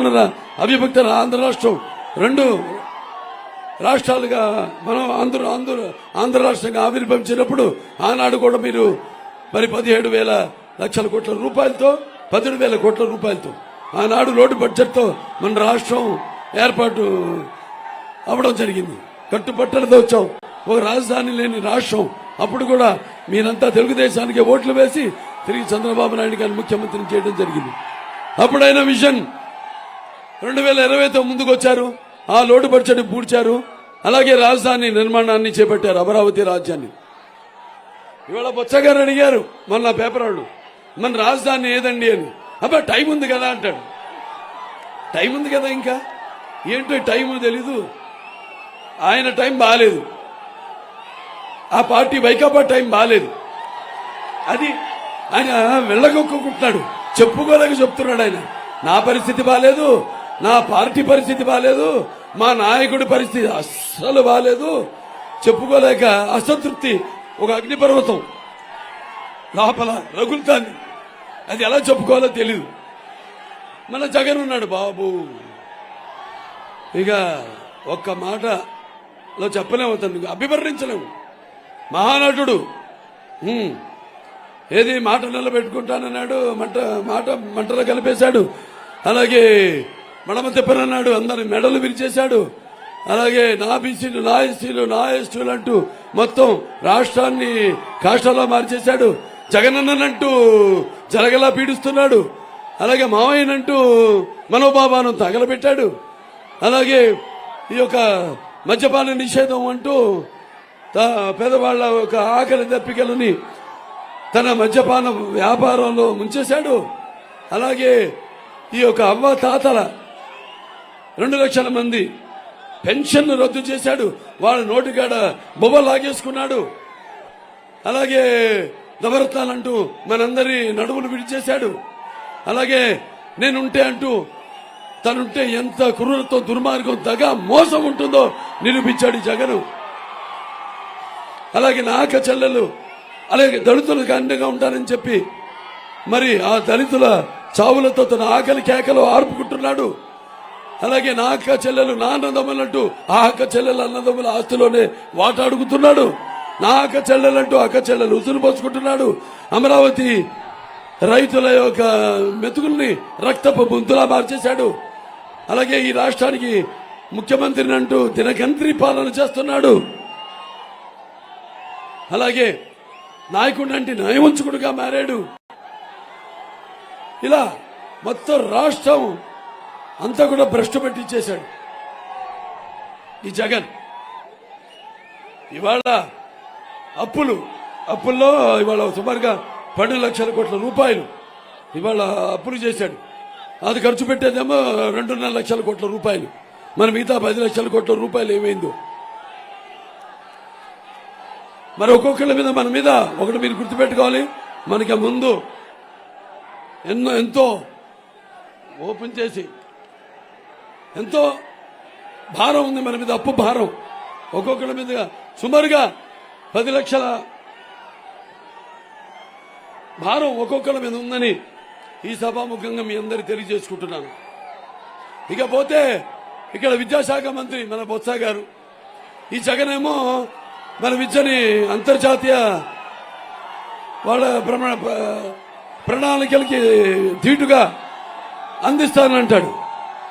తెలంగాణ అవిభక్త ఆంధ్ర రాష్ట్రం. రెండు రాష్ట్రాలుగా మనం ఆంధ్ర ఆంధ్ర ఆంధ్ర రాష్ట్రంగా ఆవిర్భవించినప్పుడు ఆనాడు కూడా మీరు మరి పదిహేడు వేల లక్షల కోట్ల రూపాయలతో పదిహేడు వేల కోట్ల రూపాయలతో ఆనాడు లోటు బడ్జెట్తో మన రాష్ట్రం ఏర్పాటు అవ్వడం జరిగింది. కట్టుబట్టలతో వచ్చాం. ఒక రాజధాని లేని రాష్ట్రం. అప్పుడు కూడా మీరంతా తెలుగుదేశానికి ఓట్లు వేసి తిరిగి చంద్రబాబు నాయుడు గారిని ముఖ్యమంత్రిని చేయడం జరిగింది. అప్పుడైన విజన్ రెండు వేల ఇరవైతో ముందుకు వచ్చారు ఆ లోటు బడ్జెట్ పూడ్చారు. అలాగే రాజధాని నిర్మాణాన్ని చేపట్టారు అమరావతి రాజ్యాన్ని. ఇవాళ బొచ్చగారు అడిగారు మన పేపర్ వాళ్ళు మన రాజధాని ఏదండి అని. అబ్బా టైం ఉంది కదా అంటాడు. టైం ఉంది కదా ఇంకా? ఏంటో టైం తెలీదు. ఆయన టైం బాగాలేదు ఆ పార్టీ వైకాపా టైం బాగాలేదు అది ఆయన వెళ్ళగొక్కుంటున్నాడు చెప్పుకోలేక చెప్తున్నాడు ఆయన. నా పరిస్థితి బాగాలేదు నా పార్టీ పరిస్థితి బాగాలేదు మా నాయకుడి పరిస్థితి అస్సలు బాగాలేదు చెప్పుకోలేక అసంతృప్తి ఒక అగ్నిపర్వతం. లోపల రగులుతాంది అది ఎలా చెప్పుకోవాలో తెలియదు మన జగన్ ఉన్నాడు బాబు. ఇక ఒక్క మాటలో చెప్పలేము అతను అభివర్ణించలేము. మహానటుడు. ఏది మాట నిలబెట్టుకుంటానన్నాడు మంట మాట మంటలో కలిపేశాడు. అలాగే మడమ తిప్పనన్నాడు అందరి మెడలు విరిచేశాడు. అలాగే నా బీసీలు నా ఎస్సీలు నా ఎస్టీలు అంటూ మొత్తం రాష్ట్రాన్ని కాష్టాల్లో మార్చేశాడు. జగనన్ననంటూ జరగలా పీడిస్తున్నాడు. అలాగే మావయ్యనంటూ మనోబాబాను తగలబెట్టాడు. అలాగే ఈ యొక్క మద్యపాన నిషేధం అంటూ తా- పేదవాళ్ళ యొక్క ఆకలి దప్పికలని తన మద్యపాన వ్యాపారంలో ముంచేశాడు. అలాగే ఈ యొక్క అవ్వ తాతల రెండు లక్షల మంది పెన్షన్ రద్దు చేశాడు. వాళ్ళ నోటికాడ బొబ్బ లాగేసుకున్నాడు. అలాగే నవరత్నాలంటూ మనందరి నడుములు విడిచేశాడు. అలాగే నేనుంటే అంటూ తనుంటే ఎంత క్రూరతో దుర్మార్గం దగ మోసం ఉంటుందో నిరూపించాడు ఈ జగను. అలాగే నాక చెల్లెలు అలాగే దళితులకు అండగా ఉంటానని చెప్పి మరి ఆ దళితుల చావులతో తన ఆకలి కేకలు ఆర్పుకుంటున్నాడు. అలాగే నా అక్క చెల్లెలు నా అన్నదమ్ములంటూ ఆ అక్క చెల్లెలు అన్నదమ్ముల ఆస్తిలోనే వాటాడుకుతున్నాడు నా అక్క చెల్లెలంటూ అక్క చెల్లెలు ఉసురు పోసుకుంటున్నాడు. అమరావతి రైతుల యొక్క మెతుకుల్ని రక్తపు బుంతులా మార్చేశాడు. అలాగే ఈ రాష్ట్రానికి ముఖ్యమంత్రిని అంటూ దినకంత్రి పాలన చేస్తున్నాడు. అలాగే నాయకుడు అంటే నయవంచుకుడుగా మారాడు. ఇలా మొత్తం రాష్ట్రం అంతా కూడా భ్రష్టు పట్టించేశాడు. ఈ జగన్. ఇవాళ అప్పులు అప్పుల్లో ఇవాళ సుమారుగా పన్నెండు లక్షల కోట్ల రూపాయలు ఇవాళ అప్పులు చేశాడు. అది ఖర్చు పెట్టేదేమో రెండున్నర లక్షల కోట్ల రూపాయలు. మన మిగతా పది లక్షల కోట్ల రూపాయలు ఏమైందో. మరి ఒక్కొక్కళ్ళ మీద మన మీద ఒకటి మీరు గుర్తుపెట్టుకోవాలి. మనకి ముందు ఎన్నో ఎంతో ఓపెన్ చేసి ఎంతో భారం ఉంది మన మీద అప్పు భారం. ఒక్కొక్కరి మీద సుమారుగా పది లక్షల భారం ఒక్కొక్కళ్ళ మీద ఉందని ఈ సభాముఖంగా మీ అందరికి తెలియజేసుకుంటున్నాను. ఇకపోతే ఇక్కడ విద్యాశాఖ మంత్రి మన బొత్స గారు ఈ జగనేమో మన విద్యని అంతర్జాతీయ వాళ్ళ ప్రమాణ ప్రణాళికలకి ధీటుగా అందిస్తానంటాడు.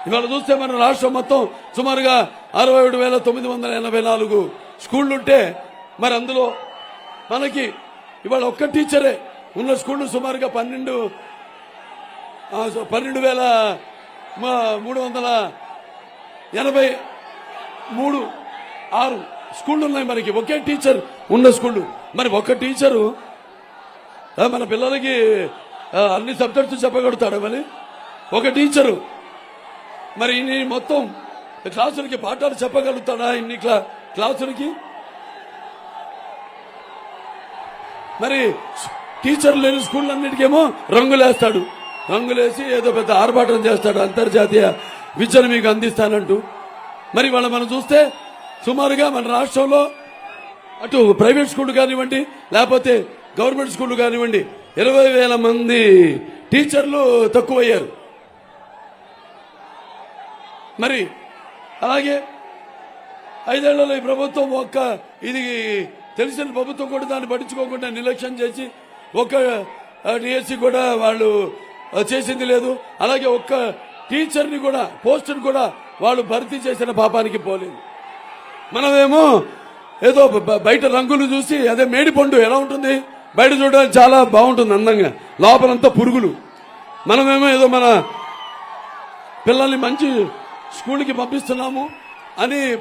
ఇవాళ చూస్తే మన రాష్ట్రం మొత్తం సుమారుగా అరవై ఏడు వేల తొమ్మిది వందల ఎనభై నాలుగు స్కూళ్ళుంటే మరి అందులో మనకి ఇవాళ ఒక్క టీచరే ఉన్న స్కూళ్ళు సుమారుగా పన్నెండు పన్నెండు వేల మూడు వందల ఎనభై మూడు ఆరు స్కూళ్ళు ఉన్నాయి మనకి. ఒకే టీచర్ ఉన్న స్కూళ్ళు. మరి ఒక్క టీచరు మన పిల్లలకి అన్ని సబ్జెక్ట్స్ చెప్పగలుగుతాడు మరి? ఒక టీచరు మరి ఇన్ని మొత్తం క్లాసులకి పాఠాలు చెప్పగలుగుతాడా ఇన్ని క్లా క్లాసులకి? మరి టీచర్లు లేని స్కూల్ అన్నిటికేమో రంగులేస్తాడు. రంగులేసి ఏదో పెద్ద ఆర్భాటం చేస్తాడు అంతర్జాతీయ విద్యను మీకు అందిస్తానంటూ. మరి వాళ్ళ మనం చూస్తే సుమారుగా మన రాష్ట్రంలో అటు ప్రైవేట్ స్కూల్ కానివ్వండి లేకపోతే గవర్నమెంట్ స్కూల్ కానివ్వండి ఇరవై వేల మంది టీచర్లు తక్కువయ్యారు. మరి అలాగే ఐదేళ్ళలో ఈ ప్రభుత్వం ఒక్క ఇది తెలిసిన ప్రభుత్వం కూడా దాన్ని పట్టించుకోకుండా నిర్లక్ష్యం చేసి ఒక్క డిఎస్సి కూడా వాళ్ళు చేసింది లేదు. అలాగే ఒక్క టీచర్ని కూడా పోస్టుని కూడా వాళ్ళు భర్తీ చేసిన పాపానికి పోలేదు. మనమేమో ఏదో బయట రంగులు చూసి అదే మేడిపండు ఎలా ఉంటుంది? బయట చూడడానికి చాలా బాగుంటుంది అందంగా. లోపలంతా పురుగులు. మనమేమో ఏదో మన పిల్లల్ని మంచి స్కూల్కి పంపిస్తున్నాము అని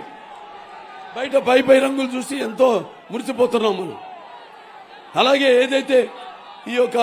బయట పై పై రంగులు చూసి ఎంతో మురిసిపోతున్నాం మనం. అలాగే ఏదైతే ఈ యొక్క